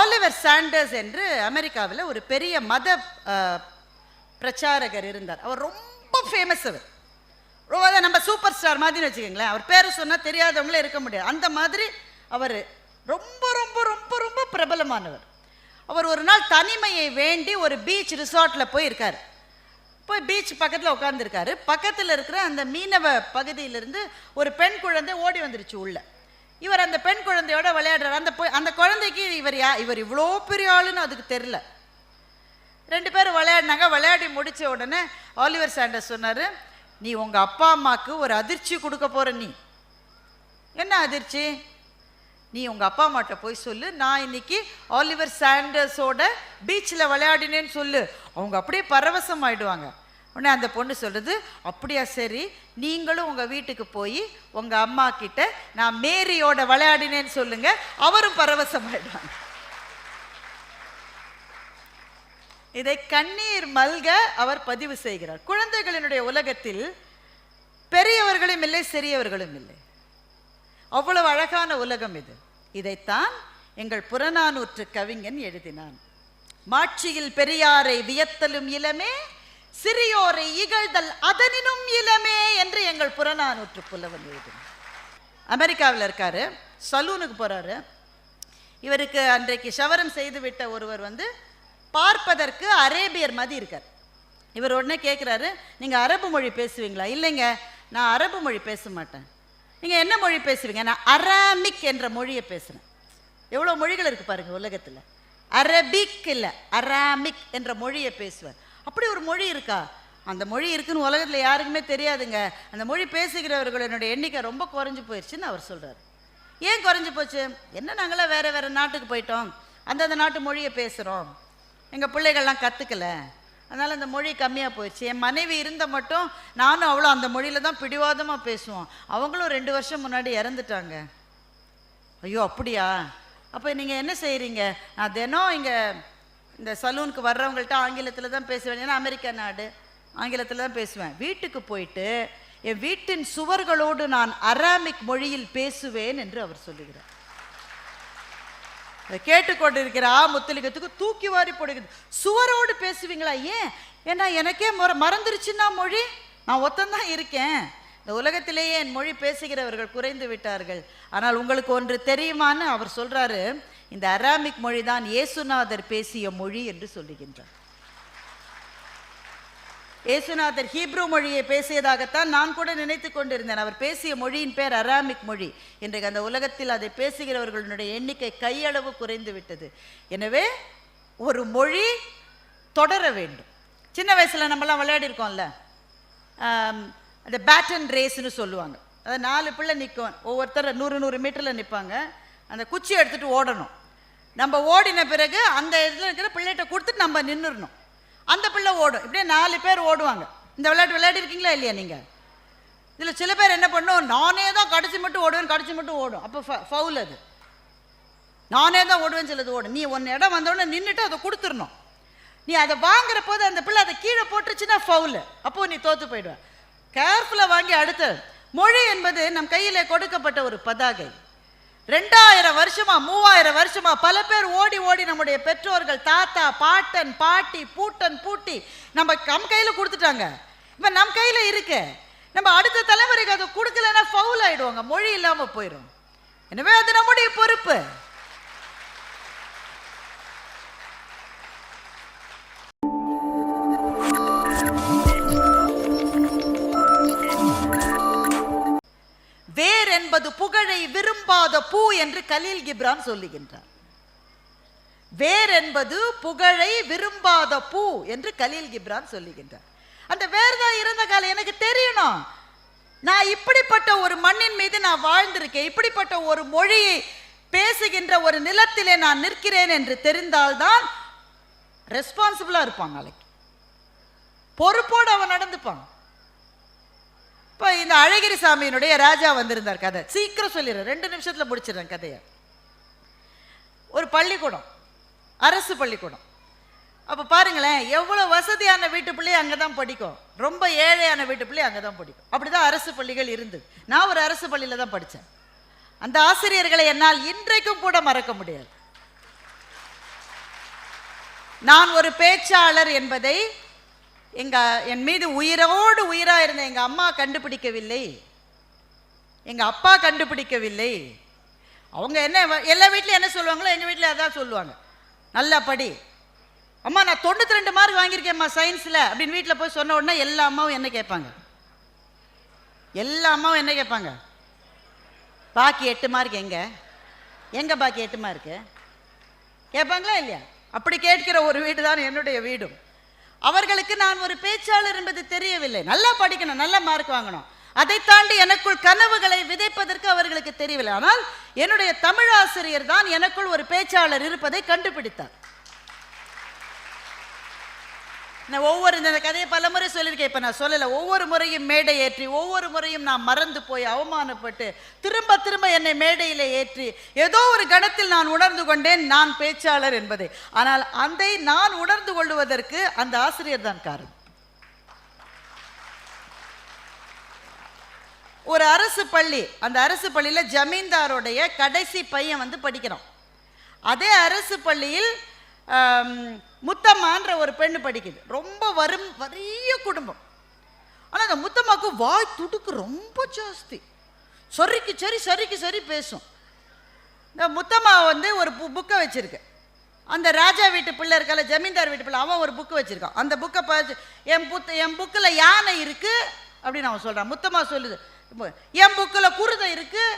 Oliver Sanders என்று அமெரிக்காவில் ஒரு பெரிய மத பிரச்சாரகர் இருந்தார். அவர் ரொம்ப ஃபேமஸ் அவர். ரொம்ப நம்ம சூப்பர் ஸ்டார் மாதிரி வச்சுக்கோங்களேன். அவர் பேரை சொன்னால் தெரியாதவங்களே இருக்க முடியாது. அந்த மாதிரி அவர் ரொம்ப ரொம்ப ரொம்ப ரொம்ப பிரபலமானவர். அவர் ஒரு நாள் தனிமையை வேண்டி ஒரு பீச் ரிசார்ட்டில் போய் இருக்கார் போய் பீச் பக்கத்தில் உட்காந்துருக்காரு பக்கத்தில் இருக்கிற அந்த மீனவ பகுதியிலிருந்து ஒரு பெண் குழந்தை ஓடி வந்துருச்சு உள்ளே. இவர் அந்த பெண் குழந்தையோட விளையாடுறாரு. அந்த அந்த குழந்தைக்கு இவர் யா இவர் இவ்வளோ பெரிய ஆளுன்னு அதுக்கு தெரில ரெண்டு பேரும் விளையாடினாங்க. விளையாடி முடித்த உடனே ஆலிவர் சாண்டர்ஸ் சொன்னார் நீ உங்கள் அப்பா அம்மாவுக்கு ஒரு அதிர்ச்சி கொடுக்க போகிற நீ. என்ன அதிர்ச்சி? நீ உங்கள் அப்பா அம்மாட்ட போய் சொல்லு. நான் இன்னைக்கு ஆலிவர் சாண்டர்ஸோட பீச்சில் விளையாடினேன்னு சொல்லு. அவங்க அப்படியே பரவசம் ஆயிடுவாங்க உடனே அந்த பொண்ணு சொல்கிறது அப்படியா சரி. நீங்களும் உங்கள் வீட்டுக்கு போய் உங்கள் அம்மா கிட்ட நான் மேரியோட விளையாடினேன்னு சொல்லுங்க. அவரும் பரவசமாயிடுவாங்க. இதை கண்ணீர் மல்க அவர் பதிவு செய்கிறார். குழந்தைகளினுடைய உலகத்தில் பெரியவர்களும் இல்லை சிறியவர்களும் இல்லை. அவ்வளவு அழகான உலகம் இது. இதைத்தான் எங்கள் புறநானூற்று கவிஞன் எழுதினான். மாட்சியில் பெரியாரை வியத்தலும் இளமே சிறியோரை இகழ்தல் அதனினும் இளமே என்று எங்கள் புறநானூற்று புலவன் எழுதும். அமெரிக்காவில் இருக்காரு சலூனுக்கு போறாரு. இவருக்கு அன்றைக்கு சவரம் செய்து விட்ட ஒருவர் வந்து பார்ப்பதற்கு அரேபியர் மாதிரி இருக்கார். இவர் உடனே கேட்குறாரு நீங்கள் அரபு மொழி பேசுவீங்களா? இல்லைங்க நான் அரபு மொழி பேச மாட்டேன். நீங்கள் என்ன மொழி பேசுவீங்க? நான் அராமிக் என்ற மொழியை பேசுகிறேன் எவ்வளோ மொழிகள் இருக்குது பாருங்க உலகத்தில். அரபிக் இல்லை அராமிக் என்ற மொழியை பேசுவார். அப்படி ஒரு மொழி இருக்கா? அந்த மொழி இருக்குன்னு உலகத்தில் யாருக்குமே தெரியாதுங்க. அந்த மொழி பேசுகிறவர்களுடைய எண்ணிக்கை ரொம்ப குறைஞ்சி போயிடுச்சுன்னு அவர் சொல்கிறார் ஏன் குறைஞ்சி போச்சு? என்ன நாங்களாம் வேறு வேறு நாட்டுக்கு போயிட்டோம். அந்தந்த நாட்டு மொழியை பேசுகிறோம் எங்கள் பிள்ளைகள்லாம் கற்றுக்கல அதனால் அந்த மொழி கம்மியாக போயிடுச்சு என் மனைவி இருந்த மட்டும் நானும் அவ்வளோ அந்த மொழியில் தான் பிடிவாதமாக பேசுவோம். அவங்களும் ரெண்டு வருஷம் முன்னாடி இறந்துட்டாங்க. ஐயோ அப்படியா? அப்போ நீங்கள் என்ன செய்கிறீங்க நான் தினம் இங்கே இந்த சலூனுக்கு வர்றவங்கள்ட்ட ஆங்கிலத்தில் தான் பேசுவேன். ஏன்னா அமெரிக்க நாடு. ஆங்கிலத்தில் தான் பேசுவேன். வீட்டுக்கு போயிட்டு என் வீட்டின் சுவர்களோடு நான் அராமிக் மொழியில் பேசுவேன் என்று அவர் சொல்லுகிறார். இதை கேட்டுக்கொண்டிருக்கிற ஆ முத்தலிங்கத்துக்கு தூக்கி வாரி போடுகிறது. சுவரோடு பேசுவீங்களா? ஏன்? ஏன்னா எனக்கே மற மறந்துருச்சுன்னா மொழி? நான் ஒத்தந்தான் இருக்கேன். இந்த உலகத்திலேயே என் மொழி பேசுகிறவர்கள் குறைந்து விட்டார்கள். ஆனால் உங்களுக்கு ஒன்று தெரியுமான்னு அவர் சொல்கிறாரு இந்த அராமிக் மொழி தான் இயேசுநாதர் பேசிய மொழி என்று சொல்லுகின்றார். இயேசுநாதர் ஹீப்ரு மொழியை பேசியதாகத்தான் நான் கூட நினைத்து கொண்டிருந்தேன். அவர் பேசிய மொழியின் பேர் அராமிக் மொழி. இன்றைக்கு அந்த உலகத்தில் அதை பேசுகிறவர்களுடைய எண்ணிக்கை கையளவு குறைந்து விட்டது. எனவே ஒரு மொழி தொடர வேண்டும். சின்ன வயசில் நம்மலாம் விளையாடி இருக்கோம்ல அந்த பேட்டன் ரேஸ்னு சொல்லுவாங்க. அதாவது நாலு பிள்ளை நிற்கும் ஒவ்வொருத்தர் நூறு நூறு மீட்டரில் நிற்பாங்க அந்த குச்சி எடுத்துகிட்டு ஓடணும். நம்ம ஓடின பிறகு அந்த இதில் இருக்கிற பிள்ளைகிட்ட கொடுத்துட்டு நம்ம நின்றுடணும் அந்த பிள்ளை ஓடும். இப்படியே நாலு பேர் ஓடுவாங்க. இந்த விளையாட்டு விளையாடி இருக்கீங்களா இல்லையா நீங்கள் இதில் சில பேர் என்ன பண்ணும்? நானே தான் கடிச்சு மட்டும் ஓடுவேன் கடிச்சு மட்டும் ஓடும். அப்போ ஃபவுல் அது. நானே தான் ஓடுவேன்னு சிலது ஓடும் நீ ஒன்று இடம் வந்தோடனே நின்றுட்டு அதை கொடுத்துடணும் நீ அதை வாங்குற போது அந்த பிள்ளை அதை கீழே போட்டுருச்சுன்னா ஃபவுல் அப்போது நீ தோற்று போயிடுவேன் கேர்ஃபுல்லாக வாங்கி அடுத்த மொழி என்பது நம் கையிலே கொடுக்கப்பட்ட ஒரு பதாகை. ரெண்டாயிரம் வருஷமா மூவாயிரம் வருஷமா பல பேர் ஓடி ஓடி நம்முடைய பெற்றோர்கள் தாத்தா பாட்டன் பாட்டி பூட்டன் பூட்டி நம்ம நம் கையில கொடுத்துட்டாங்க. இப்ப நம் கையில இருக்கு. நம்ம அடுத்த தலைமுறைக்கு அது கொடுக்கலன்னா ஃபவுல் ஆயிடுவாங்க. மொழி இல்லாம போயிடும் எனவே அது நம்முடைய பொறுப்பு. என்பது புகழை விரும்பாத பூ என்று கலீல் கிப்ரான் சொல்லுகின்றார். வேர் என்பது புகழை விரும்பாத பூ என்று கலீல் கிப்ரான் சொல்லுகின்றார். அந்த வேர் தான் இருந்த காலம் எனக்கு தெரியணும். நான் இப்படிப்பட்ட ஒரு மண்ணின் மீது நான் வாழ்ந்திருக்கேன் இப்படிப்பட்ட ஒரு மொழியை பேசுகின்ற ஒரு நிலத்திலே நான் நிற்கிறேன் என்று தெரிந்தால்தான் ரெஸ்பான்சிபிளா இருப்பான் நாளைக்கு. பொறுப்போடு அவன் நடந்துப்பான். அழகிரி சாமியினுடைய ராஜா வந்திருந்தார் கதை. சீக்கிரம் சொல்லிடுறேன் ரெண்டு நிமிஷத்தில் முடிச்சிடுறேன் கதையை. ஒரு பள்ளிக்கூடம் அரசு பள்ளிக்கூடம். அப்போ பாருங்களேன் எவ்வளோ வசதியான வீட்டு அங்கே தான் படிக்கும். ரொம்ப ஏழையான வீட்டு பிள்ளை அங்கே தான் படிக்கும். அப்படி தான் அரசு பள்ளிகள் இருந்தது. நான் ஒரு அரசு பள்ளியில் தான் படித்தேன் அந்த ஆசிரியர்களை என்னால் இன்றைக்கும் கூட மறக்க முடியாது. நான் ஒரு பேச்சாளர் என்பதை எங்கள் என் மீது உயிரோடு உயிராக இருந்த எங்கள் அம்மா கண்டுபிடிக்கவில்லை. எங்கள் அப்பா கண்டுபிடிக்கவில்லை. அவங்க என்ன எல்லா வீட்லயும் என்ன சொல்லுவாங்களோ எங்கள் வீட்டில் அதான் சொல்லுவாங்க. நல்லா படி. அம்மா நான் தொண்ணூற்றி ரெண்டு மார்க் வாங்கியிருக்கேன்மா சயின்ஸில் அப்படின்னு வீட்டில் போய் சொன்ன உடனே எல்லா அம்மாவும் என்ன கேட்பாங்க? எல்லா அம்மாவும் என்ன கேட்பாங்க? பாக்கி எட்டு மார்க் எங்கே? எங்கே பாக்கி எட்டு மார்க்கு கேட்பாங்களா இல்லையா? அப்படி கேட்கிற ஒரு வீடு தான் என்னுடைய வீடும். அவர்களுக்கு நான் ஒரு பேச்சாளர் என்பது தெரியவில்லை. நல்லா படிக்கணும் நல்ல மார்க் வாங்கணும். அதை தாண்டி எனக்குள் கனவுகளை விதைப்பதற்கு அவர்களுக்கு தெரியவில்லை. ஆனால் என்னுடைய தமிழ் ஆசிரியர் தான் எனக்குள் ஒரு பேச்சாளர் இருப்பதை கண்டுபிடித்தார். நான் ஒவ்வொரு இந்த கதையை பல முறை சொல்லியிருக்கேன். இப்போ நான் சொல்லலை. ஒவ்வொரு முறையும் மேடை ஏற்றி ஒவ்வொரு முறையும் நான் மறந்து போய் அவமானப்பட்டு திரும்ப திரும்ப என்னை மேடையில் ஏற்றி ஏதோ ஒரு கணத்தில் நான் உணர்ந்து கொண்டேன். நான் பேச்சாளர் என்பதை. ஆனால் அதை நான் உணர்ந்து கொள்வதற்கு அந்த ஆசிரியர் தான் காரணம். ஒரு அரசு பள்ளி அந்த அரசு பள்ளியில் ஜமீன்தாருடைய கடைசி பையன் வந்து படிக்கிறான். அதே அரசு பள்ளியில் முத்தம்மான்ற ஒரு பெண்ணு படிக்குது. ரொம்ப வரும் வறிய குடும்பம். ஆனால் அந்த முத்தம்மாவுக்கு வாய் துடுக்கு ரொம்ப ஜாஸ்தி. சொரிக்கு சரி சரிக்கு சரி பேசும். இந்த முத்தம்மா வந்து ஒரு பு புக்கை வச்சுருக்கு. அந்த ராஜா வீட்டு பிள்ளை இருக்கல ஜமீன்தார் வீட்டு பிள்ளை அவன் ஒரு புக்கு வச்சுருக்கான். அந்த புக்கை பார்த்து என் புத்த என் புக்கில் யானை இருக்குது அப்படின்னு அவன் சொல்கிறான் முத்தம்மா சொல்லுது என் புக்கில் குருதை இருக்குது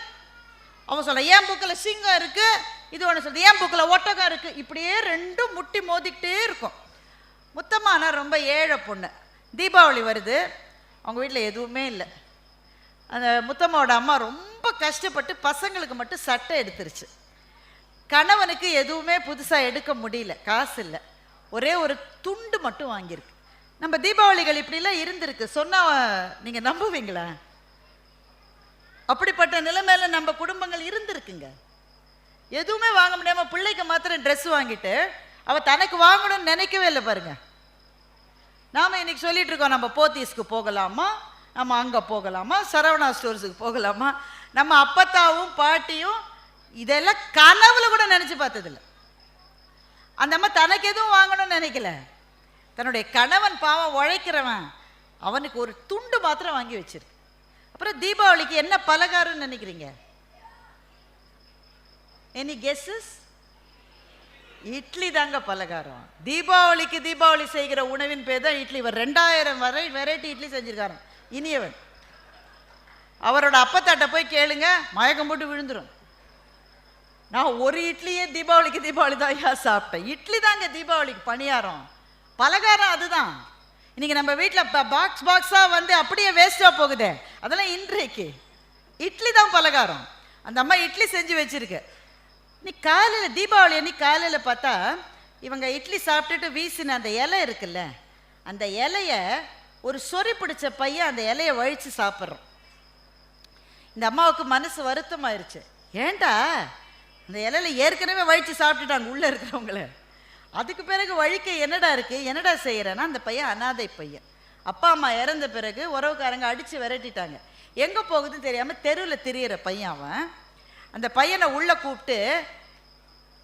அவன் சொல்கிறான் ஏன் புக்கில் சிங்கம் இருக்குது இது ஒன்று சொல்லுது ஏன் புக்கில் ஒட்டகம் இருக்குது இப்படியே ரெண்டும் முட்டி மோதிக்கிட்டே இருக்கும். முத்தம்மா ரொம்ப ஏழை பொண்ணு. தீபாவளி வருது. அவங்க வீட்டில் எதுவுமே இல்லை. அந்த முத்தம்மாவோட அம்மா ரொம்ப கஷ்டப்பட்டு பசங்களுக்கு மட்டும் சட்டை எடுத்துருச்சு. கணவனுக்கு எதுவுமே புதுசாக எடுக்க முடியல. காசு இல்லை. ஒரே ஒரு துண்டு மட்டும் வாங்கியிருக்கு. நம்ம தீபாவளிகள் இப்படிலாம் இருந்திருக்கு. சொன்னால் நீங்கள் நம்புவீங்களா? அப்படிப்பட்ட நிலைமையில நம்ம குடும்பங்கள் இருந்திருக்குங்க. எதுவுமே வாங்க முடியாம பிள்ளைக்கு மாத்திரம் ட்ரெஸ் வாங்கிட்டு அவ தனக்கு வாங்கணும்னு நினைக்கவே இல்லை பாருங்க. நாம இன்னைக்கு சொல்லிட்டு இருக்கோம் நம்ம போத்தீஸ்க்கு போகலாமா? நம்ம அங்க போகலாமா? சரவணா ஸ்டோர்ஸுக்கு போகலாமா? நம்ம அப்பத்தாவும் பாட்டியும் இதெல்லாம் கனவுல கூட நினைச்சு பார்த்ததில்ல. அந்த அம்மா தனக்கு எதுவும் வாங்கணும்னு நினைக்கல. தன்னுடைய கணவன் பாவம் உழைக்கிறவன் அவனுக்கு ஒரு துண்டு மாத்திரம் வாங்கி வச்சிருக்கு. அப்புறம் தீபாவளிக்கு என்ன பலகாரம்னு நினைக்கிறீங்க? எனி கெஸ்ஸஸ் இட்லி தாங்க பலகாரம். தீபாவளிக்கு தீபாவளி செய்கிற உணவின் பேர் தான் இட்லி. இவர் ரெண்டாயிரம் வரை வெரைட்டி இட்லி செஞ்சிருக்காராம். இனியவன். அவரோட அப்பத்தாட்ட போய் கேளுங்க மயக்கம் போட்டு விழுந்துரும். நான் ஒரு இட்லியே தீபாவளிக்கு தீபாவளி தான் ஐயா சாப்பிட்டேன். இட்லி தாங்க தீபாவளிக்கு பணியாரம். பலகாரம் அதுதான். இன்னைக்கு நம்ம வீட்டில் பாக்ஸ் பாக்ஸாக வந்து அப்படியே வேஸ்ட்டாக போகுதே. அதெல்லாம் இன்றைக்கு. இட்லி தான் பலகாரம். அந்த அம்மா இட்லி செஞ்சு வச்சுருக்கு. நீ காலையில் தீபாவளி அன்னைக்கு காலையில் பார்த்தா இவங்க இட்லி சாப்பிட்டுட்டு வீசின அந்த இலை இருக்குல்ல அந்த இலைய ஒரு சொறி பிடிச்ச பையன் அந்த இலையை வழித்து சாப்பிட்றோம் இந்த அம்மாவுக்கு மனசு வருத்தமாயிருச்சு. ஏன்டா இந்த இலையில ஏற்கனவே வழித்து சாப்பிட்டுட்டாங்க உள்ளே இருக்கிறவங்கள. அதுக்கு பிறகு வழிக்க என்னடா இருக்கு? என்னடா செய்கிறேன்னா அந்த பையன் அனாதை பையன். அப்பா அம்மா இறந்த பிறகு உறவுக்காரங்க அடித்து விரட்டிட்டாங்க. எங்கே போகுதுன்னு தெரியாமல் தெருவில் திரியிற பையன் அவன். அந்த பையனை உள்ளே கூப்பிட்டு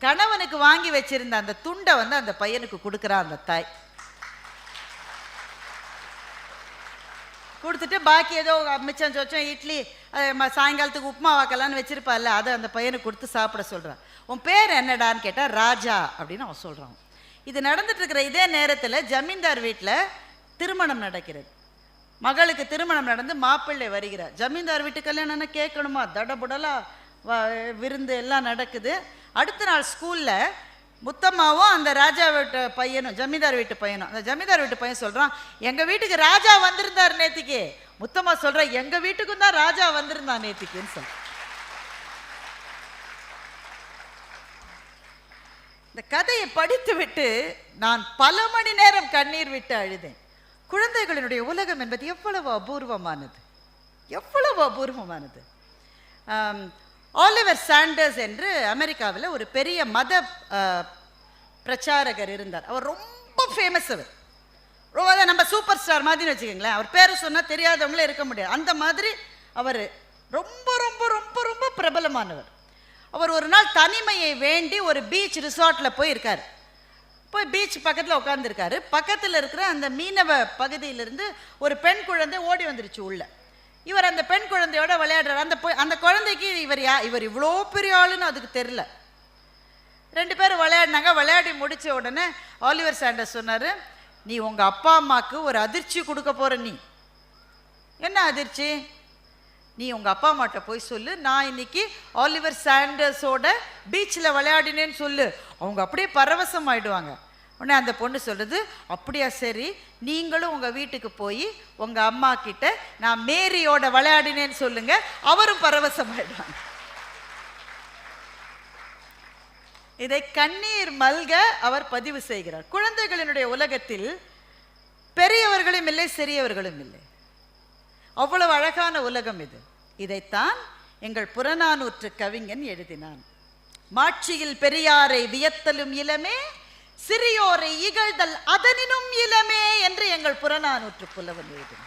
கணவனுக்கு வாங்கி வச்சிருந்த அந்த துண்டை வந்து அந்த பையனுக்கு கொடுக்குறான் அந்த தாய். கொடுத்துட்டு பாக்கி ஏதோ மிச்சம் சொச்சம் இட்லி சாயங்காலத்துக்கு உப்புமா வாக்கலான்னு வச்சிருப்பாள்ல அதை அந்த பையனுக்கு கொடுத்து சாப்பிட சொல்கிறான் உன் பேர் என்னடான்னு கேட்டால் ராஜா அப்படின்னு அவன் சொல்கிறான் இது நடந்துட்டுருக்கிற இதே நேரத்தில் ஜமீன்தார் வீட்டில் திருமணம் நடக்கிறது. மகளுக்கு திருமணம் நடந்து மாப்பிள்ளை வருகிறார். ஜமீன்தார் வீட்டு கல்யாணம்னா கேட்கணுமா? தடபுடலா வ- விருந்து எல்லாம் நடக்குது. அடுத்த நாள் ஸ்கூலில் முத்தம்மாவும் அந்த ராஜா வீட்டு பையனும் ஜமீன்தார் வீட்டு பையனும் அந்த ஜமீன்தார் வீட்டு பையன் சொல்கிறான் எங்கள் வீட்டுக்கு ராஜா வந்திருந்தார் நேத்திக்கு. முத்தம்மா சொல்கிறேன் எங்கள் வீட்டுக்கும் தான் ராஜா வந்திருந்தான் நேத்திக்குன்னு சொல்கிறேன் இந்த கதையை படித்துவிட்டு நான் பல மணி நேரம் கண்ணீர் விட்டு அழுதேன். குழந்தைகளினுடைய உலகம் என்பது எவ்வளவு அபூர்வமானது. எவ்வளவு அபூர்வமானது. ஆலிவர் சாண்டர்ஸ் என்று அமெரிக்காவில் ஒரு பெரிய மத பிரச்சாரகர் இருந்தார். அவர் ரொம்ப ஃபேமஸ் அவர். ரொம்ப நம்ம சூப்பர் ஸ்டார் மாதிரி வச்சுக்கோங்களேன். அவர் பேரை சொன்னால் தெரியாதவங்களே இருக்க முடியாது. அந்த மாதிரி அவர் ரொம்ப ரொம்ப ரொம்ப ரொம்ப பிரபலமானவர். அவர் ஒரு நாள் தனிமையை வேண்டி ஒரு பீச் ரிசார்ட்டில் போயிருக்கார். போய் பீச் பக்கத்தில் உட்காந்துருக்காரு பக்கத்தில் இருக்கிற அந்த மீனவ பகுதியிலிருந்து ஒரு பெண் குழந்தை ஓடி வந்துருச்சு உள்ள. இவர் அந்த பெண் குழந்தையோட விளையாடுறாரு. அந்த போய் அந்த குழந்தைக்கு இவர் யா இவர் இவ்வளோ பெரிய ஆளுன்னு அதுக்கு தெரில ரெண்டு பேரும் விளையாடினாங்க. விளையாடி முடித்த உடனே ஆலிவர் சாண்டர்ஸ் சொன்னார் நீ உங்கள் அப்பா அம்மாவுக்கு ஒரு அதிர்ச்சி கொடுக்க போகிற நீ. என்ன அதிர்ச்சி? நீ உங்கள் அப்பா அம்மாட்ட போய் சொல்லு. நான் இன்னைக்கு ஆலிவர் சாண்டர்ஸோட பீச்சில் விளையாடினேன்னு சொல்லு. அவங்க அப்படியே பரவசம் ஆயிடுவாங்க உடனே அந்த பொண்ணு சொல்லுது அப்படியா சரி. நீங்களும் உங்கள் வீட்டுக்கு போய் உங்கள் அம்மா கிட்ட நான் மேரியோட விளையாடினேன்னு சொல்லுங்க. அவரும் பரவசம் ஆயிடுவாங்க இதை கண்ணீர் மல்க அவர் பதிவு செய்கிறார். குழந்தைகளினுடைய உலகத்தில் பெரியவர்களும் இல்லை சிறியவர்களும் இல்லை. அவ்வளவு அழகான உலகம் இது. இதைத்தான் எங்கள் புறநானூற்று கவிஞன் எழுதினான். மாட்சியில் பெரியாரை வியத்தலும் இளமே சிறியோரை இகழ்தல் அதனினும் இளமே என்று எங்கள் புறநானூற்று புலவன் எழுதினார்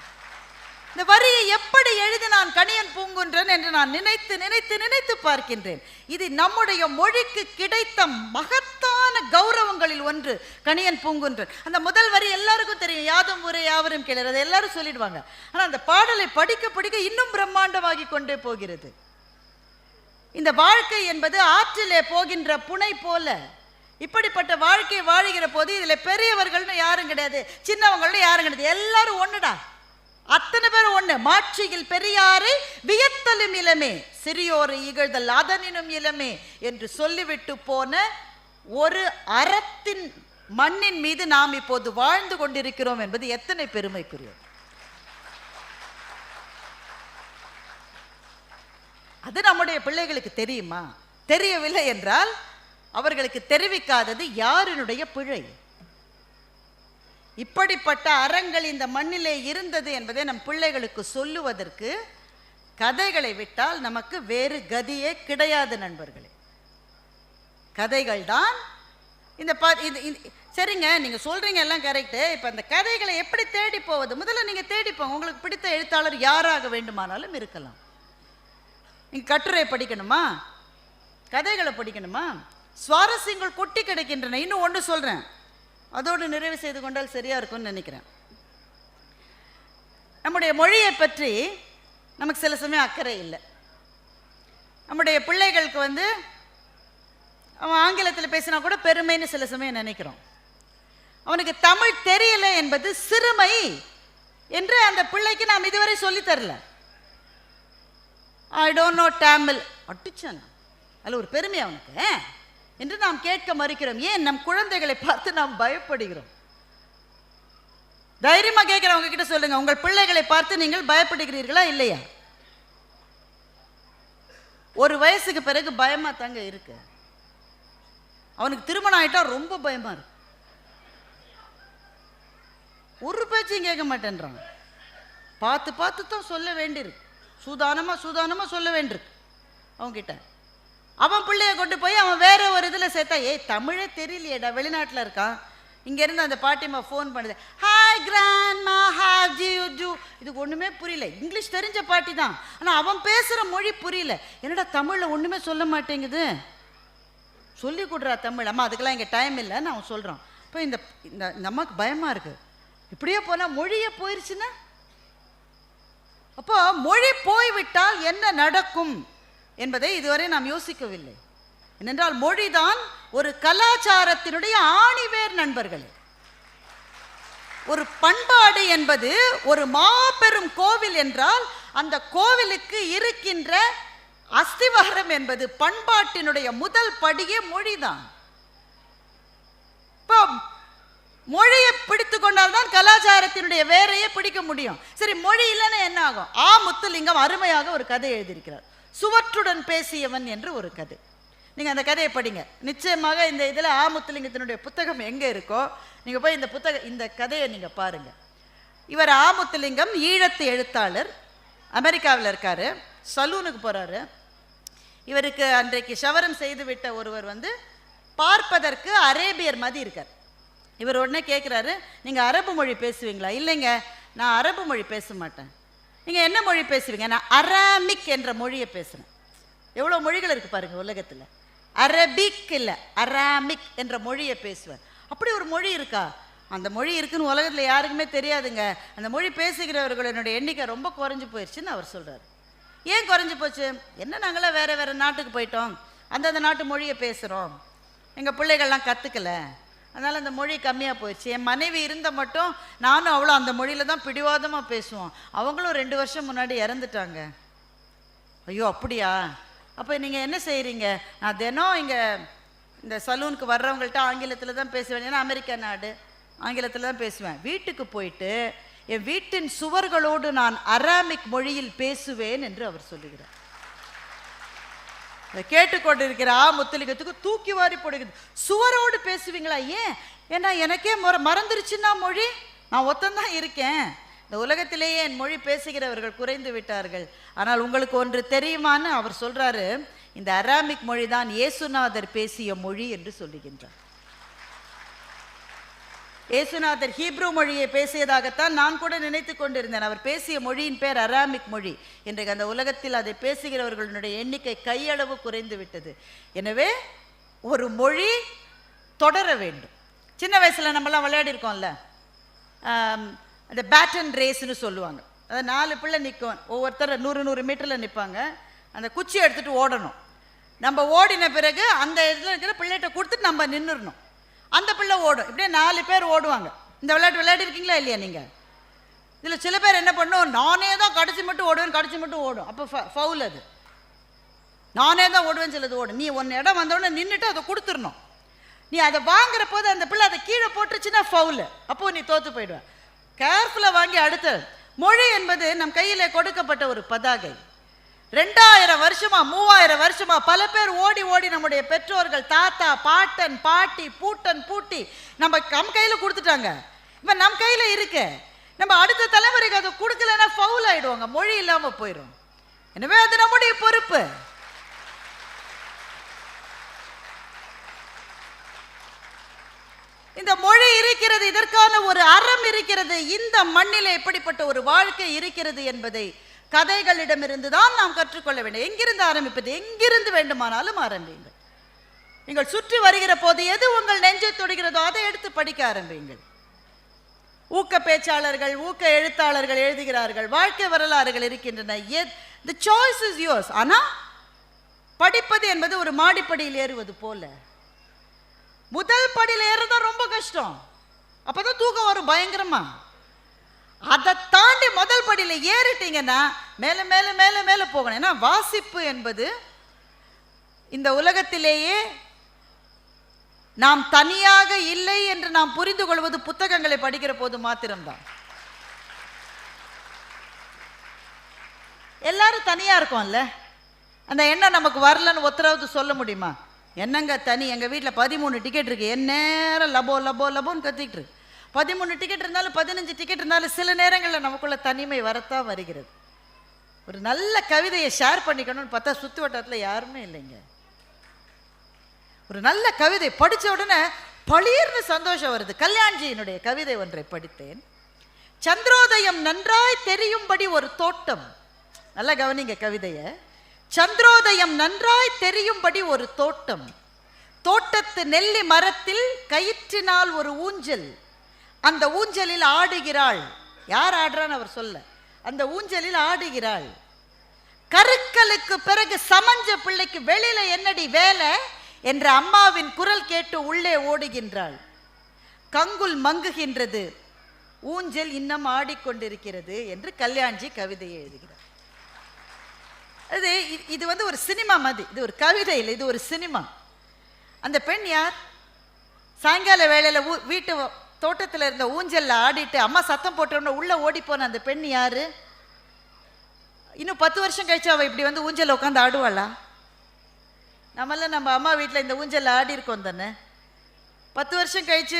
இந்த வரியை எப்படி எழுதினான் கணியன் பூங்குன்றன் என்று நான் நினைத்து நினைத்து நினைத்து பார்க்கின்றேன். இது நம்முடைய மொழிக்கு கிடைத்த மகத்தான கௌரவங்களில் ஒன்று கணியன் பூங்குன்றன். அந்த முதல் வரி எல்லாருக்கும் தெரியும். யாதும் ஊரே யாவரும் கேளர். அதை எல்லாரும் சொல்லிடுவாங்க. ஆனால் அந்த பாடலை படிக்க படிக்க இன்னும் பிரம்மாண்டமாகி கொண்டே போகிறது. இந்த வாழ்க்கை என்பது ஆற்றிலே போகின்ற புனை போல. இப்படிப்பட்ட வாழ்க்கை வாழுகிற போது இதுல பெரியவர்கள்னு யாரும் கிடையாது. சின்னவங்கள்னு யாரும் கிடையாது. எல்லாரும் ஒன்றுடா அத்தனை பேரும் ஒண்ணு. மாட்சியில் பெரியாரை வியத்தலும் இளமே. சிறியோரை இகழ்தல் அதனினும் இளமே என்று சொல்லிவிட்டு போன ஒரு அறத்தின் மண்ணின் மீது நாம் இப்போது வாழ்ந்து கொண்டிருக்கிறோம் என்பது எத்தனை பெருமைக்குரியது. அது நம்முடைய பிள்ளைகளுக்கு தெரியுமா? தெரியவில்லை என்றால் அவர்களுக்கு தெரிவிக்காதது யாரினுடைய பிழை? இப்படிப்பட்ட அறங்கள் இந்த மண்ணிலே இருந்தது என்பதை நம் பிள்ளைகளுக்கு சொல்லுவதற்கு கதைகளை விட்டால் நமக்கு வேறு கதியே கிடையாது நண்பர்களே. கதைகள் தான் இந்த ப இது சரிங்க நீங்கள் சொல்கிறீங்க எல்லாம் கரெக்டு இப்போ அந்த கதைகளை எப்படி தேடி போவது? முதல்ல நீங்கள் தேடிப்போங்க உங்களுக்கு பிடித்த எழுத்தாளர் யாராக வேண்டுமானாலும் இருக்கலாம். நீங்கள் கட்டுரை படிக்கணுமா? கதைகளை படிக்கணுமா? சுவாரஸ்யங்கள் கொட்டி கிடைக்கின்றன. இன்னும் ஒன்று சொல்கிறேன் அதோடு நிறைவு செய்து கொண்டால் சரியாக இருக்கும்னு நினைக்கிறேன். நம்முடைய மொழியை பற்றி நமக்கு சில சமயம் அக்கறை இல்லை. நம்முடைய பிள்ளைகளுக்கு வந்து அவன் ஆங்கிலத்தில் பேசினா கூட பெருமைன்னு சில சமயம் நினைக்கிறோம். அவனுக்கு தமிழ் தெரியல என்பது சிறுமை என்று அந்த பிள்ளைக்கு நாம் இதுவரை சொல்லித்தரல ஐ டோன்ட் நோ டேமில் அட்டிச்சான் அதில் ஒரு பெருமை அவனுக்கு. என்று நாம் கேட்க மறுக்கிறோம். ஏன்? நம் குழந்தைகளை பார்த்து நாம் பயப்படுகிறோம். தைரியமா கேட்கிறேன் உங்ககிட்ட சொல்லுங்க. உங்கள் பிள்ளைகளை பார்த்து நீங்கள் பயப்படுகிறீர்களா இல்லையா? ஒரு வயசுக்கு பிறகு பயமா தாங்க இருக்கு. அவனுக்கு திருமணம் ஆயிட்டா ரொம்ப பயமா இருக்கு. ஒரு பேச்சையும் கேட்க மாட்டேன்றான். பார்த்து பார்த்து தான் சொல்ல வேண்டியிருக்கு. சூதானமா சூதானமா சொல்ல வேண்டியிருக்கு. அவன்கிட்ட. அவன் பிள்ளைய கொண்டு போய் அவன் வேற ஒரு இதில் சேர்த்தா ஏய் தமிழே தெரியலையேடா வெளிநாட்டில் இருக்கான். இங்கேருந்து அந்த பாட்டிம்மா ஃபோன் பண்ணுது. Hi grandma how do you இதுக்கு ஒன்றுமே புரியல. இங்கிலீஷ் தெரிஞ்ச பாட்டி தான். ஆனால் அவன் பேசுகிற மொழி புரியல. என்னடா தமிழில் ஒன்றுமே சொல்ல மாட்டேங்குது? சொல்லி கொடுறா தமிழ். அம்மா அதுக்கெல்லாம் இங்கே டைம் இல்லைன்னு அவன் சொல்கிறான் இப்போ இந்த இந்த நமக்கு அம்மாவுக்கு பயமாக இருக்குது இப்படியே போனால் மொழியே போயிடுச்சுன்னா அப்போ மொழி போய்விட்டால் என்ன நடக்கும்? என்பதை இதுவரை நாம் யோசிக்கவில்லை. ஏனென்றால் மொழிதான் ஒரு கலாச்சாரத்தினுடைய ஆணிவேர் நண்பர்களே. ஒரு பண்பாடு என்பது ஒரு மாபெரும் கோவில் என்றால் அந்த கோவிலுக்கு இருக்கின்ற அஸ்திவாரம் என்பது பண்பாட்டினுடைய முதல் படியே மொழிதான். இப்போ மொழியை பிடித்து கொண்டால்தான் கலாச்சாரத்தினுடைய வேரையே பிடிக்க முடியும். சரி மொழி இல்லைன்னா என்ன ஆகும்? ஆ முத்துலிங்கம் அருமையாக ஒரு கதை எழுதியிருக்கிறார். சுவற்றுடன் பேசியவன் என்று ஒரு கதை. நீங்கள் அந்த கதையை படிங்க. நிச்சயமாக இந்த இதில் ஆமுத்துலிங்கத்தினுடைய புத்தகம் எங்கே இருக்கோ நீங்கள் போய் இந்த புத்தக இந்த கதையை நீங்கள் பாருங்க. இவர் ஆமுத்துலிங்கம் ஈழத்து எழுத்தாளர் அமெரிக்காவில் இருக்காரு சலூனுக்கு போகிறாரு இவருக்கு அன்றைக்கு சவரம் செய்து விட்ட ஒருவர் வந்து பார்ப்பதற்கு அரேபியர் மாதிரி இருக்கார். இவர் உடனே கேட்குறாரு நீங்கள் அரபு மொழி பேசுவீங்களா? இல்லைங்க நான் அரபு மொழி பேச மாட்டேன். நீங்கள் என்ன மொழி பேசுவீங்க? நான் அராமிக் என்ற மொழியை பேசுகிறேன் எவ்வளோ மொழிகள் இருக்குது பாருங்க உலகத்தில். அரபிக் இல்லை அராமிக் என்ற மொழியை பேசுவேன். அப்படி ஒரு மொழி இருக்கா? அந்த மொழி இருக்குன்னு உலகத்தில் யாருக்குமே தெரியாதுங்க. அந்த மொழி பேசுகிறவர்களுடைய எண்ணிக்கை ரொம்ப குறைஞ்சி போயிடுச்சுன்னு அவர் சொல்கிறார் ஏன் குறைஞ்சி போச்சு? என்ன நாங்களாம் வேறு வேறு நாட்டுக்கு போயிட்டோம்? அந்தந்த நாட்டு மொழியை பேசுகிறோம் எங்கள் பிள்ளைகள்லாம் கற்றுக்கல அதனால் அந்த மொழி கம்மியாக போயிடுச்சு. என் மனைவி இருந்த மட்டும் நானும் அவ்வளோ அந்த மொழியில் தான் பிடிவாதமாக பேசுவோம். அவங்களும் ரெண்டு வருஷம் முன்னாடி இறந்துட்டாங்க. ஐயோ அப்படியா? அப்போ நீங்கள் என்ன செய்கிறீங்க நான் தினம் இங்கே இந்த சலூனுக்கு வர்றவங்கள்ட்ட ஆங்கிலத்தில் தான் பேசுவேன். ஏன்னா அமெரிக்கா நாடு. ஆங்கிலத்தில் தான் பேசுவேன். வீட்டுக்கு போயிட்டு என் வீட்டின் சுவர்களோடு நான் அராமிக் மொழியில் பேசுவேன் என்று அவர் சொல்லுகிறார். இதை கேட்டுக்கொண்டிருக்கிற ஆ முத்தலிங்கத்துக்கு தூக்கி வாரி போடுகிறது. சுவரோடு பேசுவீங்களா? ஏன்? ஏன்னா எனக்கே முற மறந்துருச்சுன்னா மொழி? நான் ஒத்தந்தான் இருக்கேன். இந்த உலகத்திலேயே என் மொழி பேசுகிறவர்கள் குறைந்து விட்டார்கள். ஆனால் உங்களுக்கு ஒன்று தெரியுமான்னு அவர் சொல்றாரு. இந்த அராமிக் மொழி தான் இயேசுநாதர் பேசிய மொழி என்று சொல்லுகின்றார். இயேசுநாதர் ஹீப்ரூ மொழியை பேசியதாகத்தான் நான் கூட நினைத்து கொண்டிருந்தேன். அவர் பேசிய மொழியின் பேர் அராமிக் மொழி. இன்றைக்கு அந்த உலகத்தில் அதை பேசுகிறவர்களுடைய எண்ணிக்கை கையளவு குறைந்து விட்டது எனவே ஒரு மொழி தொடர வேண்டும். சின்ன வயசில் நம்மலாம் விளையாடிருக்கோம்ல. அந்த பேட்டன் ரேஸ்னு சொல்லுவாங்க. அது நாலு பிள்ளை நிற்கும் ஒவ்வொருத்தர் நூறு நூறு மீட்டரில் நிற்பாங்க அந்த குச்சி எடுத்துகிட்டு ஓடணும். நம்ம ஓடின பிறகு அந்த இதில் இருக்கிற பிள்ளைகிட்ட கொடுத்துட்டு நம்ம நின்றுடணும் அந்த பிள்ளை ஓடும். இப்படியே நாலு பேர் ஓடுவாங்க. இந்த விளையாட்டு விளையாடிருக்கீங்களா இல்லையா நீங்கள் இதில் சில பேர் என்ன பண்ணும் நானே தான் கடிச்சு மட்டும் ஓடுவேன் கடிச்சு மட்டும் ஓடும். அப்போ ஃபவுல் அது. நானே தான் ஓடுவேன்னு சிலது ஓடும். நீ ஒன்று இடம் வந்தோடனே நின்றுட்டு அதை கொடுத்துடணும். நீ அதை வாங்குற போது அந்த பிள்ளை அதை கீழே போட்டுருச்சுன்னா ஃபவுலு அப்போது நீ தோற்று போயிடுவேன் கேர்ஃபுல்லாக வாங்கி அடுத்தது மொழி என்பது நம் கையில் கொடுக்கப்பட்ட ஒரு பதாகை. ரெண்டாயிரம் வருஷமா மூவாயிரம் வருஷமா பல பேர் ஓடி ஓடி நம்முடைய பெற்றோர்கள் தாத்தா பாட்டன் பாட்டி பூட்டன் பூட்டி நம்ம நம் கையில் கொடுத்துட்டாங்க. இப்போ நம் கையில் இருக்கு. நம்ம அடுத்த தலைமுறைக்கு அதை கொடுக்கலன்னா ஃபவுல் ஆயிடுவாங்க. மொழி இல்லாமல் போயிடும் எனவே அது நம்முடைய பொறுப்பு. இந்த மொழி இருக்கிறது இதற்கான ஒரு அறம் இருக்கிறது இந்த மண்ணில் எப்படிப்பட்ட ஒரு வாழ்க்கை இருக்கிறது என்பதை கதைகளிடமிருந்து தான் நாம் கற்றுக்கொள்ள வேண்டும். எங்கிருந்து ஆரம்பிப்பது எங்கிருந்து வேண்டுமானாலும் ஆரம்பியுங்கள். நீங்கள் சுற்றி வருகிற போது எது உங்கள் நெஞ்சை தொடுகிறதோ அதை எடுத்து படிக்க ஆரம்பியுங்கள். ஊக்க பேச்சாளர்கள் ஊக்க எழுத்தாளர்கள் எழுதுகிறார்கள் வாழ்க்கை வரலாறுகள் இருக்கின்றன. தி சாய்ஸ் இஸ் யோர்ஸ் ஆனால் படிப்பது என்பது ஒரு மாடிப்படியில் ஏறுவது போல. முதல் படியில் ஏறுறதா ரொம்ப கஷ்டம். அப்போதான் தூக்கம் வரும் பயங்கரமாக அதை தாண்டி முதல் படியில் ஏறிட்டீங்கன்னா மேலே மேலே மேலே மேலே போகணும். ஏன்னா வாசிப்பு என்பது இந்த உலகத்திலேயே நாம் தனியாக இல்லை என்று நாம் புரிந்து கொள்வது புத்தகங்களை படிக்கிற போது மாத்திரம்தான். எல்லாரும் தனியா இருக்கோம்ல? அந்த எண்ணம் நமக்கு வரலன்னு ஒத்தரவது சொல்ல முடியுமா? என்னங்க தனி? எங்கள் வீட்டில் பதிமூணு டிக்கெட் இருக்கு. என் நேரம் லபோ லபோ லபோன்னு கத்திக்கிட்டு இருக்கு. பதிமூணு டிக்கெட் இருந்தாலும் பதினஞ்சு டிக்கெட் இருந்தாலும் சில நேரங்களில் நமக்குள்ள தனிமை வரத்தான் வருகிறது. ஒரு நல்ல கவிதையை ஷேர் பண்ணிக்கணும்னு பார்த்தா சுத்து வட்டாரத்தில் யாருமே இல்லைங்க. ஒரு நல்ல கவிதை படித்த உடனே பளீர்னு சந்தோஷம் வருது. கல்யாண்ஜியினுடைய கவிதை ஒன்றை படித்தேன். சந்திரோதயம் நன்றாய் தெரியும்படி ஒரு தோட்டம். நல்லா கவனிங்க கவிதையை. சந்திரோதயம் நன்றாய் தெரியும்படி ஒரு தோட்டம். தோட்டத்து நெல்லி மரத்தில் கயிற்றினால் ஒரு ஊஞ்சல். அந்த ஊஞ்சலில் ஆடுகிறாள். யார் ஆடுறான்னு அவர் சொல்ல. அந்த ஊஞ்சலில் ஆடுகிறாள். கருக்கலுக்கு பிறகு சமஞ்ச பிள்ளைக்கு வெளியில என்னடி வேலை? என்ற அம்மாவின் குரல் கேட்டு உள்ளே ஓடுகின்றாள். கங்குல் மங்குகின்றது. ஊஞ்சல் இன்னும் ஆடிக்கொண்டிருக்கிறது என்று கல்யாண்ஜி கவிதையை எழுதுகிறார். அது இது வந்து ஒரு சினிமா மாதிரி இது ஒரு கவிதை இல்லை இது ஒரு சினிமா. அந்த பெண் யார்? சாயங்கால வேளையில் ஊ வீட்டு தோட்டத்தில் இருந்த ஊஞ்சலில் ஆடிட்டு அம்மா சத்தம் போட்டோன்னு உள்ளே ஓடி போன அந்த பெண் யாரு? இன்னும் பத்து வருஷம் கழிச்சு அவள் இப்படி வந்து ஊஞ்சலில் உட்காந்து ஆடுவாளா? நம்மளாம் நம்ம அம்மா வீட்டில் இந்த ஊஞ்சலில் ஆடி இருக்கோம் தானே. பத்து வருஷம் கழிச்சு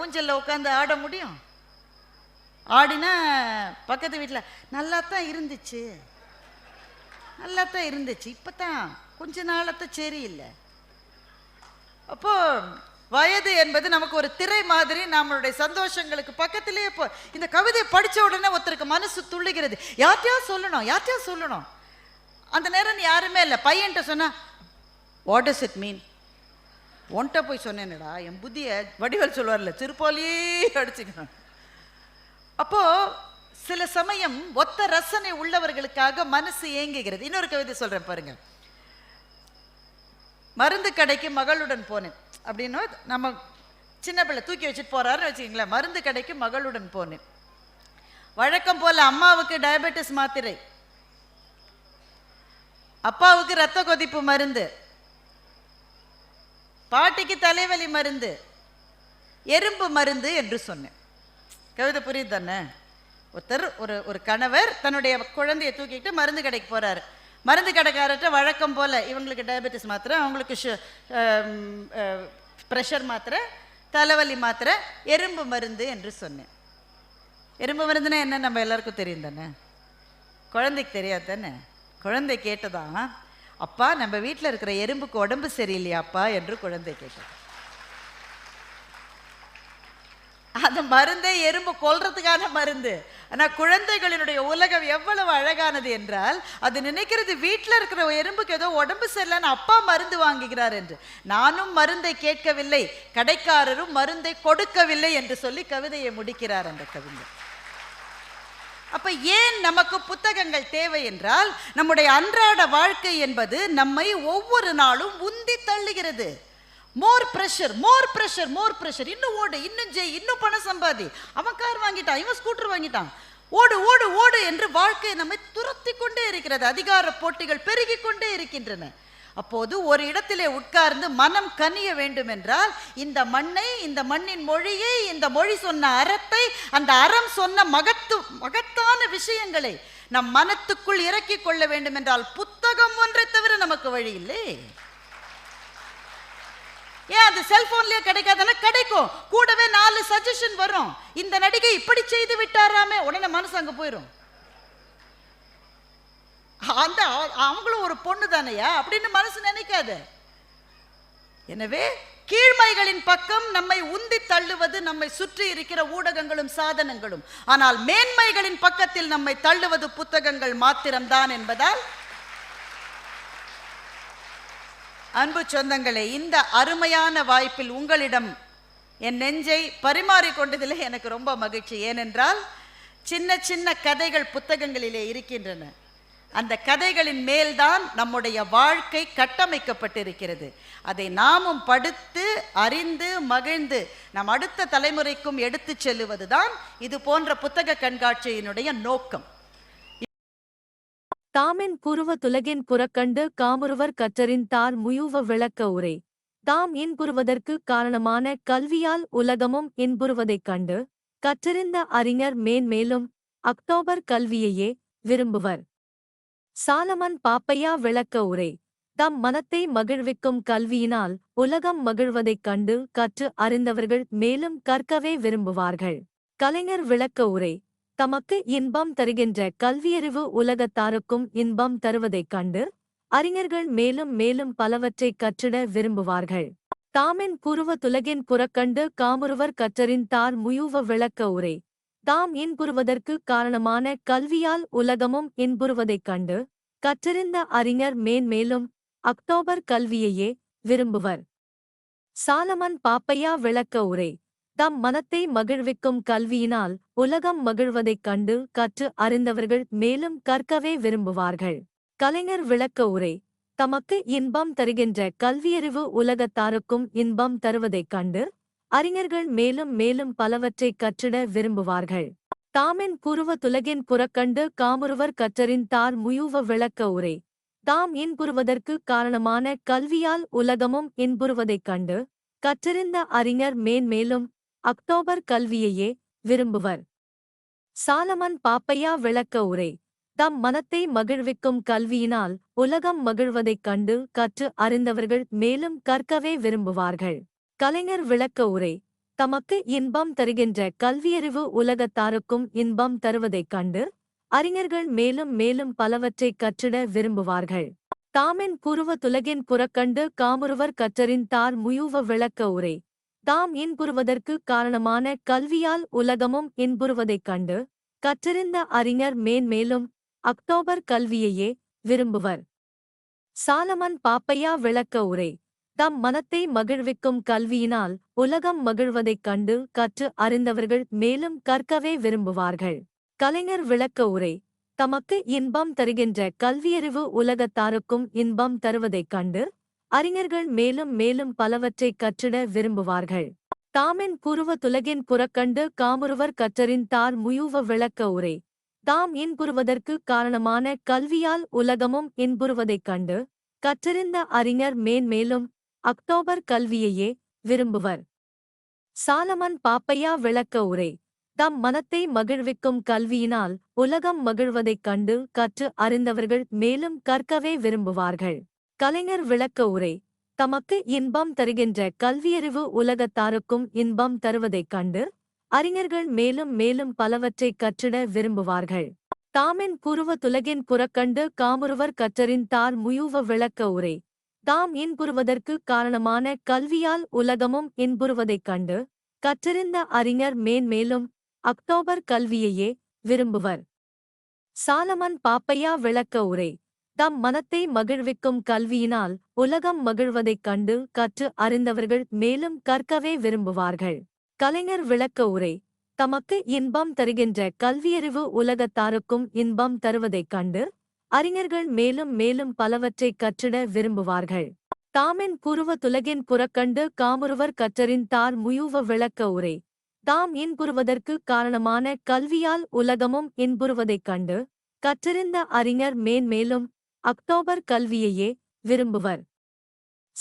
ஊஞ்சலில் உட்காந்து ஆட முடியும்? ஆடினா பக்கத்து வீட்டில் நல்லா தான் இருந்துச்சு. நல்லா தான் இருந்துச்சு. இப்போ தான் கொஞ்ச நாளத்தான் சரியில்லை. அப்போது வயது என்பது நமக்கு ஒரு திரை மாதிரி நம்மளுடைய சந்தோஷங்களுக்கு பக்கத்திலேயே இப்போ இந்த கவிதையை படித்த உடனே ஒருத்தருக்கு மனசு துள்ளுகிறது. யார்ட்டையா சொல்லணும் யார்ட்டையா சொல்லணும். அந்த நேரம் யாருமே இல்லை. பையன்ட்ட சொன்னால் வாட் டஸ் இட் மீன் ஒன்ட்ட போய் சொன்னேனடா என் புத்தியை வடிவல் சொல்லுவார்ல திருப்பாலியே அடிச்சுக்கணும் அப்போ சில சமயம் ஒத்த ரசனை உள்ளவர்களுக்காக மனசு ஏங்குகிறது. இன்னொரு கவிதை சொல்கிறேன் பாருங்கள் மருந்து கடைக்கு மகளுடன் போனேன். அப்படின்னா நம்ம சின்ன பிள்ளை தூக்கி வச்சுட்டு போறாருன்னு வச்சுக்கிங்களேன். மருந்து கடைக்கு மகளுடன் போனேன். வழக்கம் போல அம்மாவுக்கு டயபெட்டிஸ் மாத்திரை. அப்பாவுக்கு ரத்த கொதிப்பு மருந்து. பாட்டிக்கு தலைவலி மருந்து. எறும்பு மருந்து என்று சொன்னேன். கவிதை புரியுது தானே? ஒருத்தர் ஒரு ஒரு கணவர் தன்னுடைய குழந்தையை தூக்கிட்டு மருந்து கடைக்கு போறாரு. மருந்து கடைக்காரர்கிட்ட வழக்கம் போல் இவங்களுக்கு டயபெட்டிஸ் மாத்திரை அவங்களுக்கு ஷு ப்ரெஷர் மாத்திரை தலைவலி மாத்திரை எறும்பு மருந்து என்று சொன்னேன். எறும்பு மருந்துனா என்ன? நம்ம எல்லாருக்கும் தெரியும் தானே? குழந்தைக்கு தெரியாது தானே? குழந்தை கேட்டதான் அப்பா நம்ம வீட்டில் இருக்கிற எறும்புக்கு உடம்பு சரியில்லையாப்பா என்று குழந்தை கேட்டது. அந்த மருந்தே எறும்பு கொல்றதுக்கான மருந்து. ஆனால் குழந்தைகளினுடைய உலகம் எவ்வளவு அழகானது என்றால் அது நினைக்கிறது வீட்டில் இருக்கிற எறும்புக்கு ஏதோ உடம்பு சரியில்லைன்னு அப்பா மருந்து வாங்குகிறார் என்று. நானும் மருந்தை கேட்கவில்லை கடைக்காரரும் மருந்தை கொடுக்கவில்லை என்று சொல்லி கவிதையை முடிக்கிறார் அந்த கவிஞர். அப்ப ஏன் நமக்கு புத்தகங்கள் தேவை என்றால் நம்முடைய அன்றாட வாழ்க்கை என்பது நம்மை ஒவ்வொரு நாளும் உந்தி தள்ளுகிறது. More pressure more pressure more pressure இன்னும் ஓடு இன்னும் ஜெய் இன்னும் பணம் சம்பாதி. அவன் கார் வாங்கிட்டான் இவன் ஸ்கூட்டர் வாங்கிட்டான். ஓடு ஓடு ஓடு என்று வாழ்க்கை நம்மை துரத்தி கொண்டே இருக்கிறது. அதிகார போட்டிகள் பெருகி கொண்டே இருக்கின்றன. அப்போது ஒரு இடத்திலே உட்கார்ந்து மனம் கனிய வேண்டும் என்றால் இந்த மண்ணை இந்த மண்ணின் மொழியை இந்த மொழி சொன்ன அறத்தை அந்த அறம் சொன்ன மகத்து மகத்தான விஷயங்களை நம் மனத்துக்குள் இறக்கிக் கொள்ள வேண்டும் என்றால் புத்தகம் ஒன்றை தவிர நமக்கு வழி இல்லை. ஏன் அது செல்போன்லயே கிடைக்காதுன்னா கிடைக்கும். கூடவே நாலு சஜஷன் வரும். இந்த நடிகை இப்படி செய்து விட்டாராமே உடனே மனசு அங்க போயிடும் அந்த அவங்களும் ஒரு பொண்ணு தானையா? அப்படின்னு மனசு நினைக்காது. எனவே கீழ்மைகளின் பக்கம் நம்மை உந்தி தள்ளுவது நம்மை சுற்றி இருக்கிற ஊடகங்களும் சாதனங்களும். ஆனால் மேன்மைகளின் பக்கத்தில் நம்மை தள்ளுவது புத்தகங்கள் மாத்திரம்தான் என்பதால் அன்பு சொந்தங்களே இந்த அருமையான வாய்ப்பில் உங்களிடம் என் நெஞ்சை பரிமாறிக்கொண்டதிலே எனக்கு ரொம்ப மகிழ்ச்சி. ஏனென்றால் சின்ன சின்ன கதைகள் புத்தகங்களிலே இருக்கின்றன. அந்த கதைகளின் மேல்தான் நம்முடைய வாழ்க்கை கட்டமைக்கப்பட்டிருக்கிறது. அதை நாமும் படுத்து அறிந்து மகிழ்ந்து நம் அடுத்த தலைமுறைக்கும் எடுத்துச் செல்லுவதுதான் இது போன்ற புத்தக கண்காட்சியினுடைய நோக்கம். தாமென் குருவ துலகின் புறக்கண்டு காமுருவர் கற்றறின் தார் முயுவ விளக்க உரை. தாம் இன்புறுவதற்கு காரணமான கல்வியால் உலகமும் இன்புறுவதைக் கண்டு கற்றறிந்த அறிஞர் மேன்மேலும் அக்டோபர் கல்வியையே விரும்புவர். சாலமன் பாப்பையா விளக்க உரை. தம் மனத்தை மகிழ்விக்கும் கல்வியினால் உலகம் மகிழ்வதைக் கண்டு கற்று அறிந்தவர்கள் மேலும் கற்கவே விரும்புவார்கள். கலைஞர் விளக்க உரை. தமக்கு இன்பம் தருகின்ற கல்வியறிவு உலகத்தாருக்கும் இன்பம் தருவதைக் கண்டு அறிஞர்கள் மேலும் மேலும் பலவற்றைக் கற்றிட விரும்புவார்கள். தாமின் புருவ துலகின் புறக்கண்டு காமுருவர் கற்றறின் தார் முயூவ விளக்க உரை. தாம் இன்புறுவதற்கு காரணமான கல்வியால் உலகமும் இன்புறுவதைக் கண்டு கற்றறிந்த அறிஞர் மேன்மேலும் அக்டோபர் கல்வியையே விரும்புவர். சாலமன் பாப்பையா விளக்க உரை. தம் மனத்தை மகிழ்விக்கும் கல்வியினால் உலகம் மகிழ்வதைக் கண்டு கற்று அறிந்தவர்கள் மேலும் கற்கவே விரும்புவார்கள். கலைஞர் விளக்க உரை. தமக்கு இன்பம் தருகின்ற கல்வியறிவு உலகத்தாருக்கும் இன்பம் தருவதைக் கண்டு அறிஞர்கள் மேலும் மேலும் பலவற்றைக் கற்றிட விரும்புவார்கள். தாமின் புருவ துலகின் புறக்கண்டு காமுருவர் கற்றறின் தார் முயுவ விளக்க உரை. தாம் இன்புறுவதற்கு காரணமான கல்வியால் உலகமும் இன்புறுவதைக் கண்டு கற்றறிந்த அறிஞர் மேன்மேலும் அக்டோபர் கல்வியையே விரும்புவர். சாலமன் பாப்பையா விளக்க உரை. தம் மனத்தை மகிழ்விக்கும் கல்வியினால் உலகம் மகிழ்வதைக் கண்டு கற்று அறிந்தவர்கள் மேலும் கற்கவே விரும்புவார்கள். கலைஞர் விளக்க உரை. தமக்கு இன்பம் தருகின்ற கல்வியறிவு உலகத்தாருக்கும் இன்பம் தருவதைக் கண்டு அறிஞர்கள் மேலும் மேலும் பலவற்றைக் கற்றிட விரும்புவார்கள். தாமின் புருவ துலகின் புறக்கண்டு காமுருவர் கற்றறின் தார் முயுவ விளக்க உரை. தாம் இன்புறுவதற்கு காரணமான கல்வியால் உலகமும் இன்புறுவதைக் கண்டு கற்றறிந்த அறிஞர் மேன்மேலும் அக்டோபர் கல்வியையே விரும்புவர். சாலமன் பாப்பையா விளக்க உரை. தம் மனத்தை மகிழ்விக்கும் கல்வியினால் உலகம் மகிழ்வதைக் கண்டு கற்று அறிந்தவர்கள் மேலும் கற்கவே விரும்புவார்கள். கலைஞர் விளக்க உரை. தமக்கு இன்பம் தருகின்ற கல்வியறிவு உலகத்தாருக்கும் இன்பம் தருவதைக் கண்டு அறிஞர்கள் மேலும் மேலும் பலவற்றைக் கற்றிட விரும்புவார்கள். தாமென் குருவ துலகின் புறக்கண்டு காமுருவர் கற்றறின் தார் முயூவ விளக்க உரை. தாம் இன்புறுவதற்கு காரணமான கல்வியால் உலகமும் இன்புறுவதைக் கண்டு கற்றறிந்த அறிஞர் மேன்மேலும் அக்டோபர் கல்வியையே விரும்புவர். சாலமன் பாப்பையா விளக்க உரை. தம் மனத்தை மகிழ்விக்கும் கல்வியினால் உலகம் மகிழ்வதைக் கண்டு கற்று அறிந்தவர்கள் மேலும் கற்கவே விரும்புவார்கள். கலைஞர் விளக்க உரை. தமக்கு இன்பம் தருகின்ற கல்வியறிவு உலகத்தாருக்கும் இன்பம் தருவதைக் கண்டு அறிஞர்கள் மேலும் மேலும் பலவற்றைக் கற்றிட விரும்புவார்கள். தாமின் குருவ துலகின் புறக்கண்டு காமுருவர் கற்றறின் தார் முயூவ விளக்க உரை. தாம் இன்புறுவதற்கு காரணமான கல்வியால் உலகமும் இன்புறுவதைக் கண்டு கற்றறிந்த அறிஞர் மேன்மேலும் அக்டோபர் கல்வியையே விரும்புவர். சாலமன் பாப்பையா விளக்க உரை. தம் மனத்தை மகிழ்விக்கும் கல்வியினால் உலகம் மகிழ்வதைக் கண்டு கற்று அறிந்தவர்கள் மேலும் கற்கவே விரும்புவார்கள். கலைஞர் விளக்க உரை. தமக்கு இன்பம் தருகின்ற கல்வியறிவு உலகத்தாருக்கும் இன்பம் தருவதைக் கண்டு அறிஞர்கள் மேலும் மேலும் பலவற்றைக் கற்றிட விரும்புவார்கள். தாமின் குருவ துலகின் புறக்கண்டு காமுருவர் கற்றறின் தார் முயுவ விளக்க உரை. தாம் இன்புறுவதற்கு காரணமான கல்வியால் உலகமும் இன்புறுவதைக் கண்டு கற்றறிந்த அறிஞர் மேன்மேலும் அக்டோபர் கல்வியையே விரும்புவர்.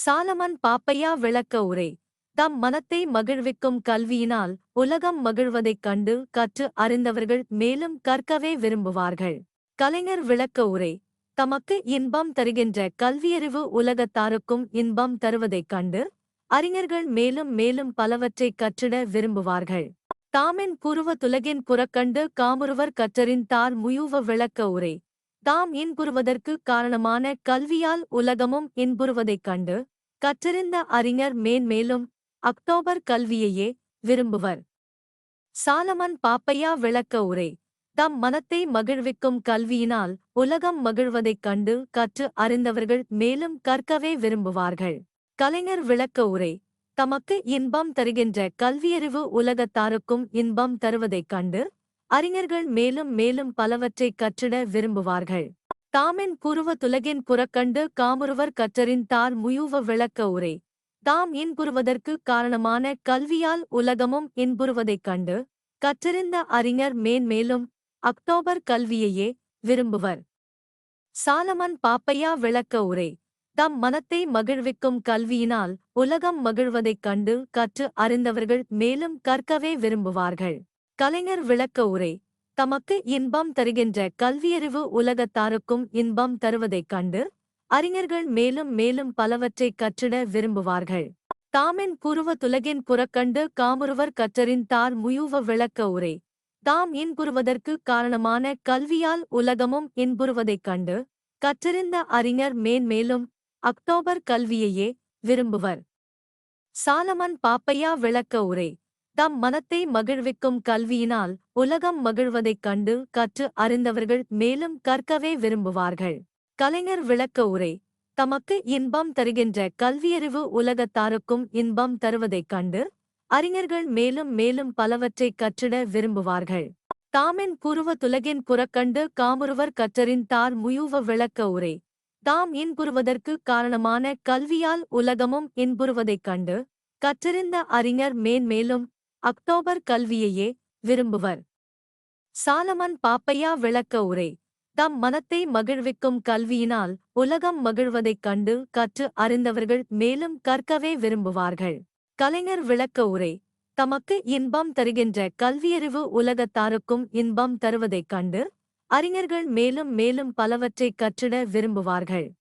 சாலமன் பாப்பையா விளக்க உரை. தம் மனத்தை மகிழ்விக்கும் கல்வியினால் உலகம் மகிழ்வதைக் கண்டு கற்று அறிந்தவர்கள் மேலும் கற்கவே விரும்புவார்கள். கலைஞர் விளக்க உரை. தமக்கு இன்பம் தருகின்ற கல்வியறிவு உலகத்தாருக்கும் இன்பம் தருவதைக் கண்டு அறிஞர்கள் மேலும் மேலும் பலவற்றைக் கற்றிட விரும்புவார்கள். தாமின் புருவ துலகின் புறக்கண்டு காமுருவர் கற்றறின் தார் முயுவ விளக்க உரை. தாம் இன்புறுவதற்கு காரணமான கல்வியால் உலகமும் இன்புறுவதைக் கண்டு கற்றறிந்த அறிஞர் மேன்மேலும் அக்டோபர் கல்வியையே விரும்புவர். சாலமன் பாப்பையா விளக்க உரை. தம் மனத்தை மகிழ்விக்கும் கல்வியினால் உலகம் மகிழ்வதைக் கண்டு கற்று அறிந்தவர்கள் மேலும் கற்கவே விரும்புவார்கள். கலைஞர் விளக்க உரை. தமக்கு இன்பம் தருகின்ற கல்வியறிவு உலகத்தாருக்கும் இன்பம் தருவதைக் கண்டு அறிஞர்கள் மேலும் மேலும் பலவற்றைக் கற்றிட விரும்புவார்கள். தாமென் குருவ துலகின் புறக்கண்டு காமுருவர் கற்றறின் தார் முயூவ விளக்க உரை. தாம் இன்புறுவதற்கு காரணமான கல்வியால் உலகமும் இன்புறுவதைக் கண்டு கற்றறிந்த அறிஞர் மேன்மேலும் அக்டோபர் கல்வியையே விரும்புவர். சாலமன் பாப்பையா விளக்க உரை. தம் மனத்தை மகிழ்விக்கும் கல்வியினால் உலகம் மகிழ்வதைக் கண்டு கற்று அறிந்தவர்கள் மேலும் கற்கவே விரும்புவார்கள். கலைஞர் விளக்க உரை. தமக்கு இன்பம் தருகின்ற கல்வியறிவு உலகத்தாருக்கும் இன்பம் தருவதைக் கண்டு அறிஞர்கள் மேலும் மேலும் பலவற்றைக் கற்றிட விரும்புவார்கள். தாமின் குருவ துலகின் புறக்கண்டு காமுருவர் கற்றறின் தார் முயுவ விளக்க உரை. தாம் இன்புறுவதற்கு காரணமான கல்வியால் உலகமும் இன்புறுவதைக் கண்டு கற்றறிந்த அறிஞர் மேன்மேலும் அக்டோபர் கல்வியையே விரும்புவர். சாலமன் பாப்பையா விளக்க உரை. தம் மனத்தை மகிழ்விக்கும் கல்வியினால் உலகம் மகிழ்வதைக் கண்டு கற்று அறிந்தவர்கள் மேலும் கற்கவே விரும்புவார்கள். கலைஞர் விளக்க உரை. தமக்கு இன்பம் தருகின்ற கல்வியறிவு உலகத்தாருக்கும் இன்பம் தருவதைக் கண்டு அறிஞர்கள் மேலும் மேலும் பலவற்றைக் கற்றிட விரும்புவார்கள். தாமின் புருவ துலகின் புறக்கண்டு காமுருவர் கற்றறின் தார் முயுவ விளக்க உரை. தாம் இன்புறுவதற்கு காரணமான கல்வியால் உலகமும் இன்புறுவதைக் கண்டு கற்றறிந்த அறிஞர் மேன்மேலும் அக்டோபர் கல்வியையே விரும்புவர். சாலமன் பாப்பையா விளக்க உரை. தம் மனத்தை மகிழ்விக்கும் கல்வியினால் உலகம் மகிழ்வதைக் கண்டு கற்று அறிந்தவர்கள் மேலும் கற்கவே விரும்புவார்கள். கலைஞர் விளக்க உரை. தமக்கு இன்பம் தருகின்ற கல்வியறிவு உலகத்தாருக்கும் இன்பம் தருவதைக் கண்டு அறிஞர்கள் மேலும் மேலும் பலவற்றைக் கற்றிட விரும்புவார்கள்.